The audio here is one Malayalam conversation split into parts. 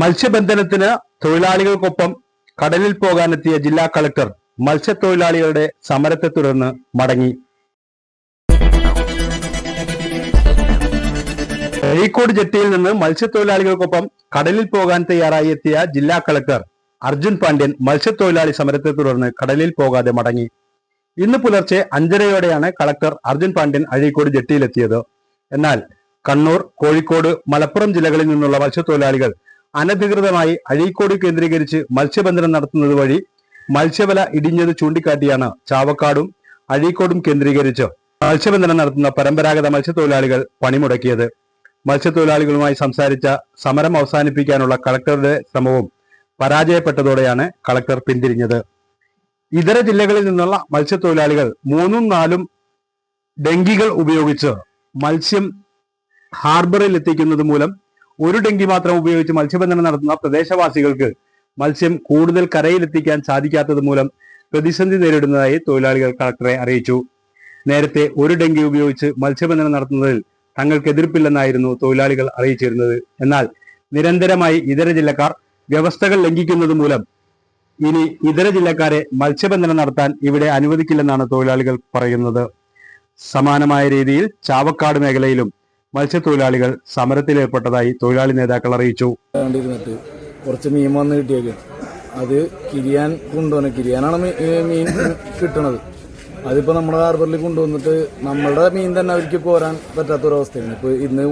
മത്സ്യബന്ധനത്തിന് തൊഴിലാളികൾക്കൊപ്പം കടലിൽ പോകാനെത്തിയ ജില്ലാ കളക്ടർ മത്സ്യത്തൊഴിലാളികളുടെ സമരത്തെ തുടർന്ന് മടങ്ങി. കോഴിക്കോട് ജെട്ടിയിൽ നിന്ന് മത്സ്യത്തൊഴിലാളികൾക്കൊപ്പം കടലിൽ പോകാൻ തയ്യാറായി എത്തിയ ജില്ലാ കളക്ടർ അർജുൻ പാണ്ഡ്യൻ മത്സ്യത്തൊഴിലാളി സമരത്തെ തുടർന്ന് കടലിൽ പോകാതെ മടങ്ങി. ഇന്ന് പുലർച്ചെ അഞ്ചരയോടെയാണ് കളക്ടർ അർജുൻ പാണ്ഡ്യൻ അഴീക്കോട് ജെട്ടിയിലെത്തിയത്. എന്നാൽ കണ്ണൂർ കോഴിക്കോട് മലപ്പുറം ജില്ലകളിൽ നിന്നുള്ള മത്സ്യത്തൊഴിലാളികൾ അനധികൃതമായി അഴീക്കോട് കേന്ദ്രീകരിച്ച് മത്സ്യബന്ധനം നടത്തുന്നത് വഴി മത്സ്യവില ഇടിഞ്ഞത് ചൂണ്ടിക്കാട്ടിയാണ് ചാവക്കാടും അഴീക്കോടും കേന്ദ്രീകരിച്ച് മത്സ്യബന്ധനം നടത്തുന്ന പരമ്പരാഗത മത്സ്യത്തൊഴിലാളികൾ പണിമുടക്കിയത്. മത്സ്യത്തൊഴിലാളികളുമായി സംസാരിച്ച സമരം അവസാനിപ്പിക്കാനുള്ള കളക്ടറുടെ ശ്രമവും പരാജയപ്പെട്ടതോടെയാണ് കളക്ടർ പിന്തിരിഞ്ഞത്. ഇതര ജില്ലകളിൽ നിന്നുള്ള മത്സ്യത്തൊഴിലാളികൾ മൂന്നും നാലും ഡെങ്കികൾ ഉപയോഗിച്ച് മത്സ്യം ഹാർബറിൽ എത്തിക്കുന്നത് മൂലം ഒരു ഡെങ്കി മാത്രം ഉപയോഗിച്ച് മത്സ്യബന്ധനം നടത്തുന്ന പ്രദേശവാസികൾക്ക് മത്സ്യം കൂടുതൽ കരയിലെത്തിക്കാൻ സാധിക്കാത്തത് മൂലം പ്രതിസന്ധി നേരിടുന്നതായി തൊഴിലാളികൾ കളക്ടറെ അറിയിച്ചു. നേരത്തെ ഒരു ഡെങ്കി ഉപയോഗിച്ച് മത്സ്യബന്ധനം നടത്തുന്നതിൽ തങ്ങൾക്ക് എതിർപ്പില്ലെന്നായിരുന്നു തൊഴിലാളികൾ അറിയിച്ചിരുന്നത്. എന്നാൽ നിരന്തരമായി ഇതര ജില്ലക്കാർ വ്യവസ്ഥകൾ ലംഘിക്കുന്നത് മൂലം ഇനി ഇതര ജില്ലക്കാരെ മത്സ്യബന്ധനം നടത്താൻ ഇവിടെ അനുവദിക്കില്ലെന്നാണ് തൊഴിലാളികൾ പറയുന്നത്. സമാനമായ രീതിയിൽ ചാവക്കാട് മേഖലയിലും മത്സ്യത്തൊഴിലാളികൾ സമരത്തിലേർപ്പെട്ടതായി തൊഴിലാളി നേതാക്കൾ അറിയിച്ചു. കുറച്ച് മീൻ വന്ന് കിട്ടിയേക്ക്. അത് കിരിയാൻ കൊണ്ടുവന്നെ കിരിയാനാണ് മീൻ കിട്ടണത്. അതിപ്പോൾ നമ്മുടെ ഹാർബറിൽ കൊണ്ടുവന്നിട്ട് നമ്മളുടെ മീൻ തന്നെ അവർക്ക് കോരാൻ പറ്റാത്തൊരവസ്ഥയാണ്. ഇപ്പോൾ ഇന്ന്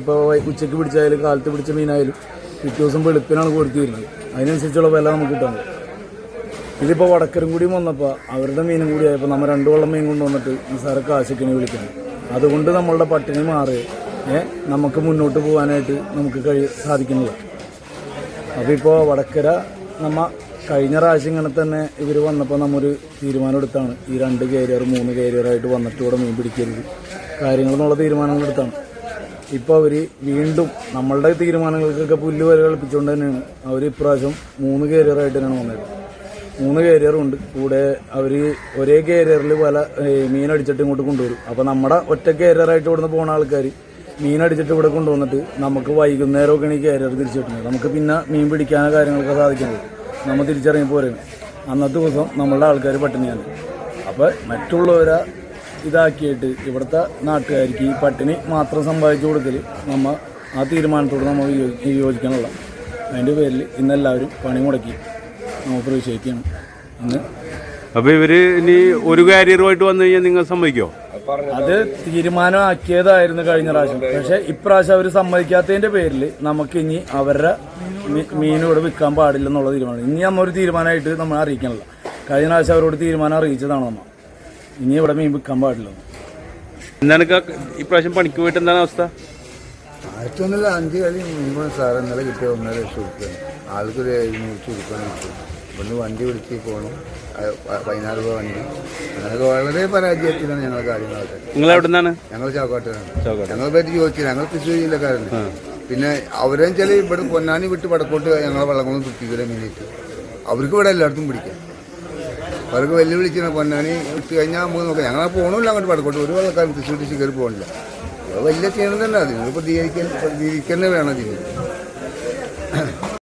ഇപ്പോൾ ഉച്ചയ്ക്ക് പിടിച്ചായാലും കാലത്ത് പിടിച്ച മീനായാലും പിറ്റേ ദിവസം വെളുപ്പിനാണ് കൊടുത്തിരുന്നത് അതിനനുസരിച്ചുള്ള വില നമുക്ക് കിട്ടുന്നത് ഇതിപ്പോൾ വടക്കരും കൂടിയും വന്നപ്പോൾ അവരുടെ മീനും കൂടി ആയപ്പോൾ നമ്മൾ രണ്ടു വള്ളം മീൻ കൊണ്ടുവന്നിട്ട് നിസാര കാശിക്കിനെ വിളിക്കണം അതുകൊണ്ട് നമ്മളുടെ പട്ടിണി മാറി. നമുക്ക് മുന്നോട്ട് പോകാനായിട്ട് നമുക്ക് കഴി സാധിക്കുന്നില്ല. അപ്പോൾ ഇപ്പോൾ വടക്കര നമ്മ കഴിഞ്ഞ പ്രാവശ്യം ഇങ്ങനെ തന്നെ ഇവർ വന്നപ്പോൾ നമ്മൊരു തീരുമാനം എടുത്താണ്. ഈ രണ്ട് കാരിയർ മൂന്ന് കാരിയറായിട്ട് വന്നിട്ട് ഇവിടെ മീൻ പിടിക്കരുത്. കാര്യങ്ങൾ എന്നുള്ള തീരുമാനങ്ങൾ എടുത്താണ്. ഇപ്പോൾ അവർ വീണ്ടും നമ്മളുടെ തീരുമാനങ്ങൾക്കൊക്കെ പുല്ല് വരെ കളിപ്പിച്ചുകൊണ്ട് തന്നെയാണ്. അവർ ഇപ്രാവശ്യം മൂന്ന് കാരിയറായിട്ട് തന്നെയാണ് വന്നത്. മൂന്ന് കാരിയറുണ്ട് കൂടെ അവർ ഒരേ കാരിയറിൽ പല മീൻ അടിച്ചിട്ട് ഇങ്ങോട്ട് കൊണ്ടുവരും. അപ്പോൾ നമ്മുടെ ഒറ്റ കാരിയറായിട്ട് ഇവിടുന്ന് പോകുന്ന ആൾക്കാർ മീൻ അടിച്ചിട്ട് ഇവിടെ കൊണ്ടുവന്നിട്ട് നമുക്ക് വൈകുന്നേരമൊക്കെയാണ് ഈ കാരിയർ തിരിച്ചു കിട്ടുന്നത് നമുക്ക് പിന്നെ മീൻ പിടിക്കാനോ കാര്യങ്ങളൊക്കെ സാധിക്കുന്നത് നമ്മൾ തിരിച്ചറിഞ്ഞ് പോരുന്നു. അന്നത്തെ ദിവസം നമ്മളുടെ ആൾക്കാർ പട്ടിണിയാണ്. അപ്പോൾ മറ്റുള്ളവരെ ഇതാക്കിയിട്ട് ഇവിടുത്തെ നാട്ടുകാർക്ക് ഈ പട്ടിണി മാത്രം സമ്പാദിച്ചു കൊടുക്കൽ നമ്മൾ ആ തീരുമാനത്തോട് നമ്മൾ യോജിക്കാനുള്ള അതിന്റെ പേരിൽ ഇന്നെല്ലാവരും പണി മുടക്കി. നമ്മൾ പ്രതിഷേധിക്കുകയാണ് അന്ന് അപ്പൊ ഇവർ ഇനി ഒരു കാരിയറുമായിട്ട് വന്നു കഴിഞ്ഞാൽ നിങ്ങൾ സമ്മതിക്കോ? അത് തീരുമാനമാക്കിയതായിരുന്നു കഴിഞ്ഞ പ്രാവശ്യം. പക്ഷെ ഇപ്രാവശ്യം അവർ സമ്മതിക്കാത്തതിന്റെ പേരിൽ നമുക്ക് ഇനി അവരുടെ മീനോട് മീൻ പാടില്ല എന്നുള്ള പാടില്ലെന്നുള്ള തീരുമാനം. ഇനി നമ്മ ഒരു തീരുമാനമായിട്ട് നമ്മൾ അറിയിക്കണില്ല. കഴിഞ്ഞ പ്രാവശ്യം അവരോട് തീരുമാനം അറിയിച്ചതാണ് നമ്മ ഇനി ഇവിടെ മീൻ വിൽക്കാൻ പാടില്ല. എന്താണ് ഇപ്രാവശ്യം പണിക്ക് പോയിട്ട് എന്താണ് അവസ്ഥ? ആയിരത്തൊന്നില്ല അഞ്ച് കളി മുമ്പ് സാർ ഇന്നലെ കിട്ടിയ ഒന്നര ലക്ഷം ഉറുപ്പ്യാണ് ആൾക്കൊരു ഇവിടുന്ന് വണ്ടി വിളിച്ച് പോകണം. പതിനാറ് രൂപ വണ്ടി. അങ്ങനെയൊക്കെ വളരെ പരാജയത്തിലാണ് ഞങ്ങളെ കാര്യങ്ങളൊക്കെ. നിങ്ങൾ എവിടെ നിന്നാണ് ഞങ്ങൾ ചാക്കോട്ടാണ്. ഞങ്ങളെ പറ്റി ചോദിച്ചില്ല. ഞങ്ങൾ തൃശ്ശൂർ ജില്ലക്കാരല്ലേ പിന്നെ അവരെന്ന് വെച്ചാൽ ഇവിടെ പൊന്നാനി വിട്ട് വടക്കോട്ട് ഞങ്ങളെ വള്ളങ്ങളും തുപ്പിക്കലെ മീനിട്ട് അവർക്ക് ഇവിടെ എല്ലായിടത്തും പിടിക്കാം. അവർക്ക് വെല്ലുവിളിച്ചാണ് പൊന്നാനി വിട്ട് കഴിഞ്ഞാൽ നമുക്ക് നോക്കാം. ഞങ്ങളെ പോകണമില്ല അങ്ങോട്ട് വടക്കോട്ട്. ഒരു വള്ളക്കാരും തൃശ്ശൂർ കയറി പോകണില്ല. വലിയ ചെയ്യണം തന്നെ അത്. നിങ്ങൾ പ്രതികരിക്കാൻ പ്രതികരിക്കുന്നേ വേണം ഇതിന്.